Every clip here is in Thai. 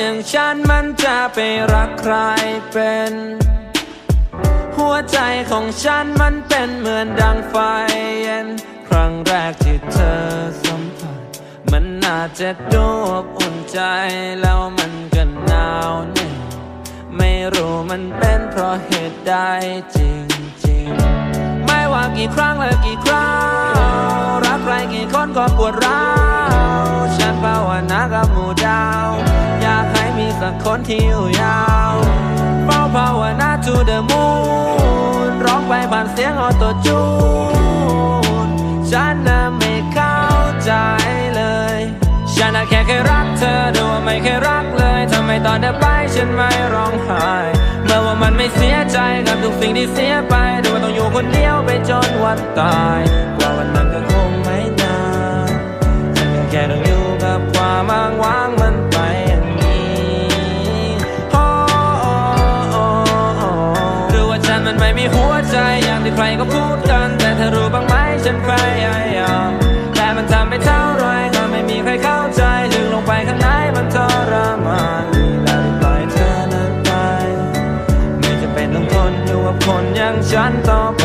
อย่างฉันมันจะไปรักใครเป็น หัวใจของฉันมันเป็นเหมือนดังไฟเย็น ครั้งแรกที่เธอสัมผัส มันน่าจะดูอบอุ่นใจแล้วมันก็หนาวเหน็บไม่รู้มันเป็นเพราะเหตุใดจริงๆ ไม่ว่ากี่ครั้งและกี่คราวรักใครกี่คนก็ปวดร้าวฉันภาวนากับมู คนที่อยู่ยาวเฝ้าภาวนา to the moon ร้องไปผ่านเสียงออโตจูนฉันน่ะไม่เข้าใจเลย ฉันน่ะแค่เคยรักเธอดูว่าไม่เคยรักเลยทำไมตอนเธอไปฉันไม่ร้องไห้ เมื่อว่ามันไม่เสียใจกับทุกสิ่งที่เสียไปดูว่าต้องอยู่คนเดียวไปจนวันตายกว่าวันนั้น ที่ใครก็พูดกัน แต่เธอรู้บ้างไหมฉันพยายามแต่มันทำไม่เท่าไรก็ไม่มีใครเข้าใจลึกลงไปข้างในมันทรมานแล้วได้ปล่อยเธอนั้นไป ไม่จะเป็นต้องทนอยู่กับคนอย่างฉันต่อไป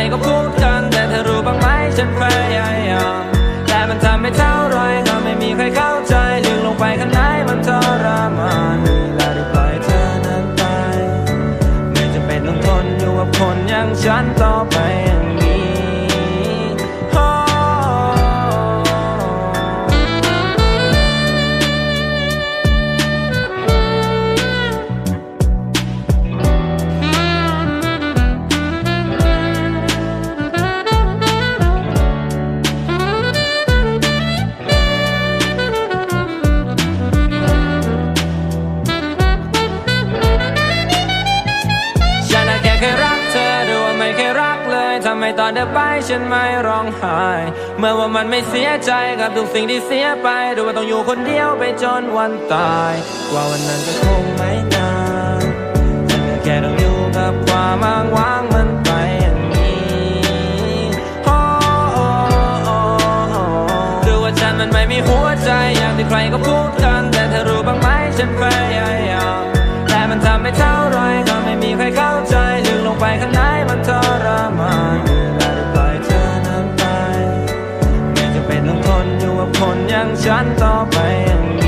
อย่า รักเลยทำไมตอนเธอไปฉันไม่ร้องไห้ เมื่อว่ามันไม่เสียใจกับทุกสิ่งที่เสียไปดูว่าต้องอยู่คนเดียวไปจนวันตายว่าวันนั้นก็คงไม่นานฉันก็แค่ต้องอยู่กับความอ้างว้างมันไปอย่างนี้โอ้โอ้โอ้หรือว่าฉันมันไม่มีหัวใจอย่างที่ใครก็พูดกัน แต่เธอรู้บ้างไหมฉันไป คนอย่างฉันต่อไปอย่างนี้